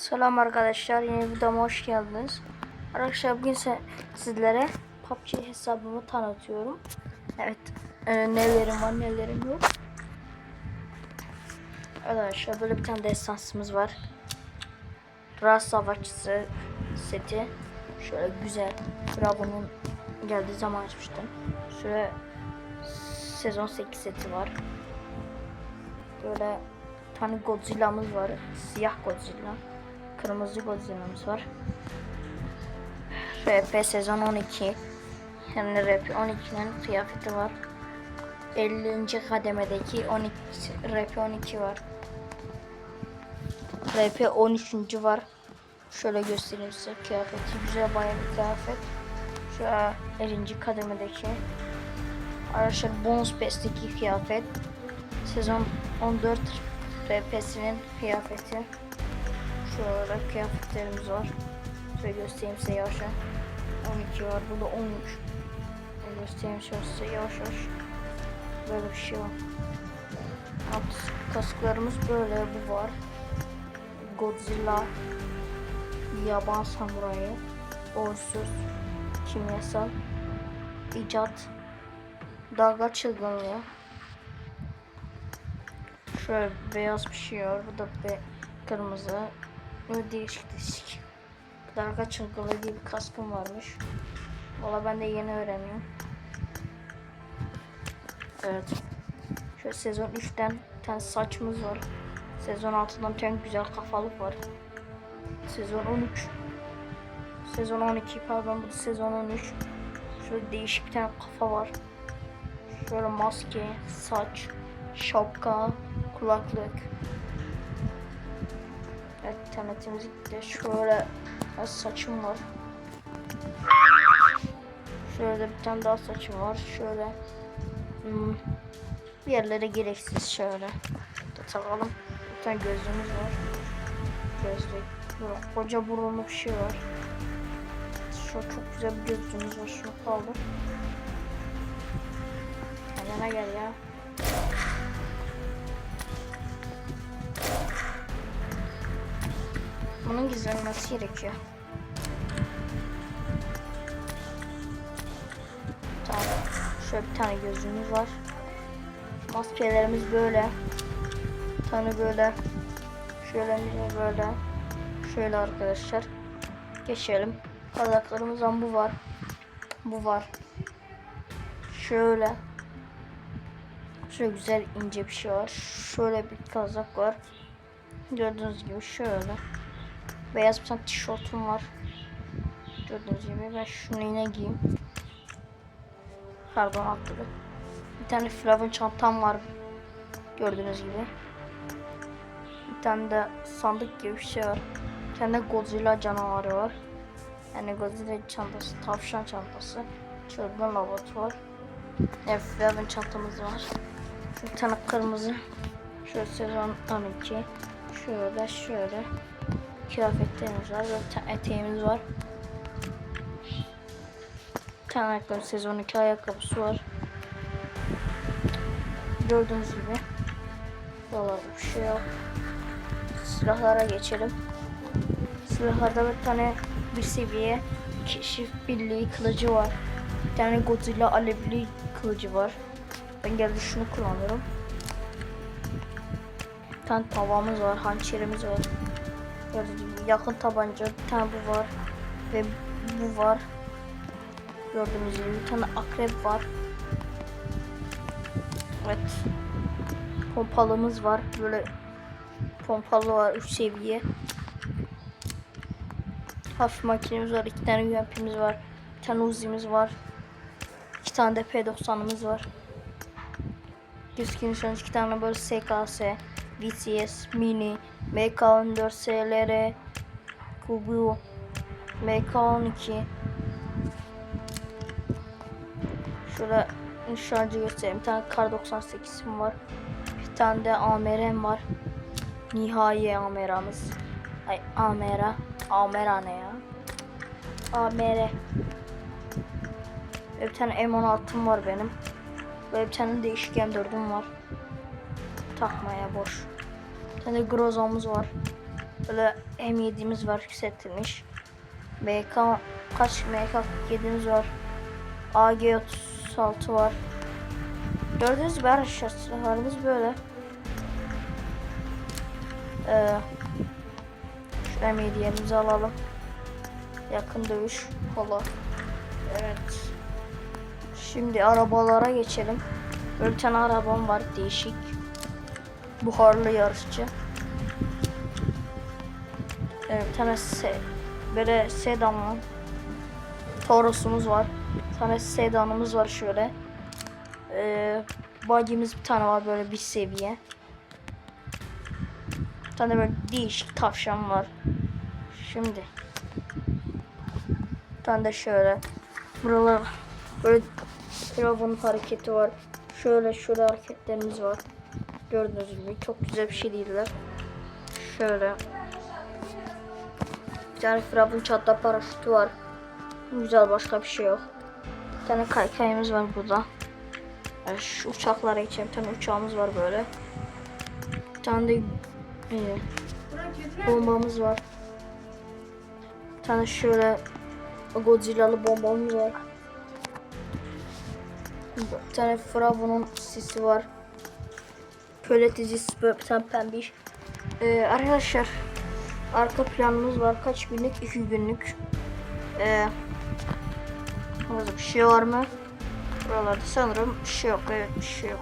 Selam arkadaşlar yeni videoma hoş geldiniz. Arkadaşlar bugün sizlere PUBG hesabımı tanıtıyorum. Evet e, nelerim var nelerim yok. Arkadaşlar böyle bir tane destansımız var. Rast savaşçısı seti. Şöyle güzel. Dragon'un geldiği zaman açmıştım. Şöyle sezon 8 seti var. Böyle tane Godzilla'mız var. Siyah Godzilla. Kırmızı Godzilla'mız var. RP sezon 12. Yani RP 12'nin kıyafeti var. 50. kademedeki 12 RP 12 var. RP 13. var. Şöyle göstereyim size kıyafeti. Güzel bayağı bir kıyafet. Şöyle 50. kademedeki. Arkadaşlar bonus besteki kıyafet. Sezon 14 RP'sinin kıyafeti. Şurada kıyafetlerimiz var. Şöyle göstereyim size yavaş yavaş. 12 var. Burada 13. Şöyle göstereyim size yavaş yavaş. Böyle bir şey var. Alt kasklarımız böyle bu var. Godzilla Yaban Samurayı Orsuz Kimyasal icat Dalga çılgınlığı Şöyle beyaz bir şey var. Bu da be kırmızı. Böyle değişik değişik. Dalga çılgınlığı gibi bir kaskım varmış. Valla ben de yeni öğreniyorum. Evet. Şöyle sezon 3'ten bir tane saçımız var. Sezon 6'dan bir tane güzel kafalık var. Sezon 13. Sezon 12 pardon bu da sezon 13. Şöyle değişik bir tane kafa var. Şöyle maske, saç, şapka, kulaklık. İnternetimiz gitti. Şöyle az saçım var. Şöyle bir tane daha saçım var. Şöyle hmm, bir yerlere gereksiz şöyle. Da takalım. Bir tane gözlüğümüz var. Gözlük. Böyle koca burunlu bir şey var. Şu çok güzel bir gözlüğümüz var. Şunu kaldır. Yana gel ya. Bunun gizlenmesi gerekiyor. Tamam. Şöyle bir tane gözlüğümüz var. Maskelerimiz böyle. Bir tane böyle. Şöyle böyle. Şöyle arkadaşlar. Geçelim. Kazaklarımızdan bu var. Bu var. Şöyle. Şöyle güzel ince bir şey var. Şöyle bir kazak var. Gördüğünüz gibi şöyle. Beyaz bir tane tişörtüm var. Gördüğünüz gibi ben şunu yine giyeyim. Pardon atladı. Bir tane Flavin çantam var. Gördüğünüz gibi. Bir tane de sandık gibi bir şey var. Bir tane Godzilla canavarı var. Yani Godzilla çantası, tavşan çantası. Çılgın laboratuvar. Evet, Flavin çantamız var. Bir tane kırmızı. Şöyle sezon 12. Şöyle şöyle. Kıyafetlerimiz var. Tane eteğimiz var. Bir ayakkabı sezon 2 ayakkabısı var. Gördüğünüz gibi. Buralarda bir şey yok. Silahlara geçelim. Silahlarda bir tane bir seviye keşif birliği kılıcı var. Bir tane Godzilla alevli kılıcı var. Ben geldi şunu kullanıyorum. Bir tane tavamız var, hançerimiz var. Gördüğünüz gibi yakın tabanca, bir tane bu var. Ve bu var. Gördüğünüz gibi bir tane akrep var. Evet. Pompalımız var. Böyle pompalı var 3 seviye. Hafif makinemiz var. 2 tane UMP'miz var. Bir tane Uzi'miz var. 2 tane de P90'ımız var. Gözüküyorsunuz 2 tane böyle SKS, VCS, Mini, MK14 SLR, Kubu, MK12, Şurada nişancı göstereyim. Bir tane kar 98'im var. Bir tane de AMR'm var. Nihai AMR'ımız. Ay AMR. AMR ne ya? AMR. Bir tane M16'm var benim. Ve bir tane değişik M4'üm var. Takmaya boş. De Groza'mız var. Böyle M7'miz var yükseltilmiş. MK kaç MK 7'miz var. AG 36 var. Gördüğünüz gibi arkadaşlar silahlarımız böyle. Ee, şu M7 yerimizi alalım. Yakın dövüş kola. Evet. Şimdi arabalara geçelim. Böyle bir arabam var değişik. Buharlı yarışçı. Evet, tane se böyle sedan var. Toros'umuz var. Tane sedanımız var şöyle. Ee, buggy'miz bir tane var böyle bir seviye. Bir tane böyle değişik tavşan var. Şimdi. Bir tane de şöyle. Buralar böyle Firavun hareketi var. Şöyle şöyle hareketlerimiz var. Gördüğünüz gibi çok güzel bir şey değiller. Şöyle. Bir tane Firavun çatla paraşütü var. Güzel başka bir şey yok. Bir tane kaykayımız var burada. Yani şu uçaklara geçelim. Bir tane uçağımız var böyle. Bir tane de e, bombamız var. Bir tane şöyle Godzilla'lı bombamız var. Bir tane Firavun'un sisi var. Bir tane pembiş. Ee, arkadaşlar arka planımız var. Kaç günlük? 2 günlük. Ee, bir şey var mı? Buralarda sanırım bir şey yok. Evet bir şey yok.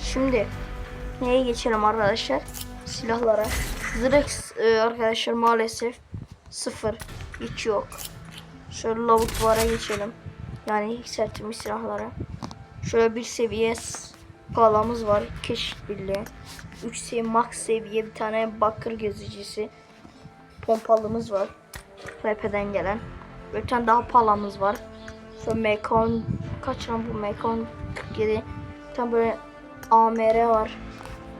Şimdi neye geçelim arkadaşlar? Silahlara. Zrex e, arkadaşlar maalesef sıfır. Hiç yok. Şöyle lavuklara geçelim. Yani yükseltilmiş silahlara. Şöyle bir seviye palamız var. Keşif birliği. 3 seviye max seviye bir tane bakır gezicisi. Pompalımız var. RP'den gelen. Bir tane daha palamız var. Sonra Mekon kaç lan bu Mekon 47. Bir böyle AMR var.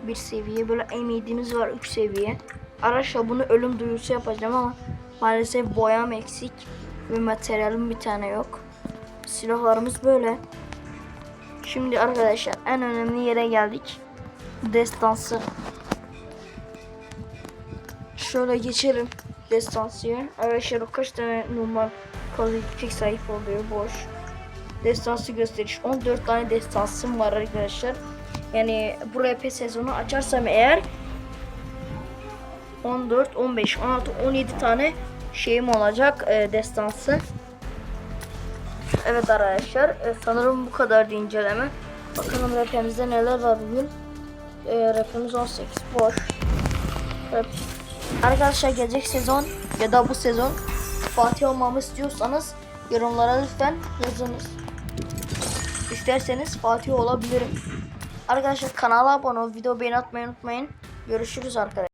Bir seviye. Böyle M7'miz var 3 seviye. Arkadaşlar bunu ölüm duyurusu yapacağım ama maalesef boyam eksik ve materyalim bir tane yok. Silahlarımız böyle. Şimdi arkadaşlar en önemli yere geldik. Destansı. Şöyle geçelim. Destansıya. Arkadaşlar o kaç tane normal kalite sayfa oluyor boş. Destansı gösteriş. 14 tane destansım var arkadaşlar. Yani bu RP sezonu açarsam eğer 14, 15, 16, 17 tane şeyim olacak e, destansı. Evet arkadaşlar e, sanırım bu kadar inceleme. Bakalım rapimizde neler var bugün. E, rapimiz 18 boş. Rap. Arkadaşlar gelecek sezon ya da bu sezon Fatih olmamı istiyorsanız yorumlara lütfen yazınız. İsterseniz Fatih olabilirim. Arkadaşlar kanala abone ol, video beğeni atmayı unutmayın. Görüşürüz arkadaşlar.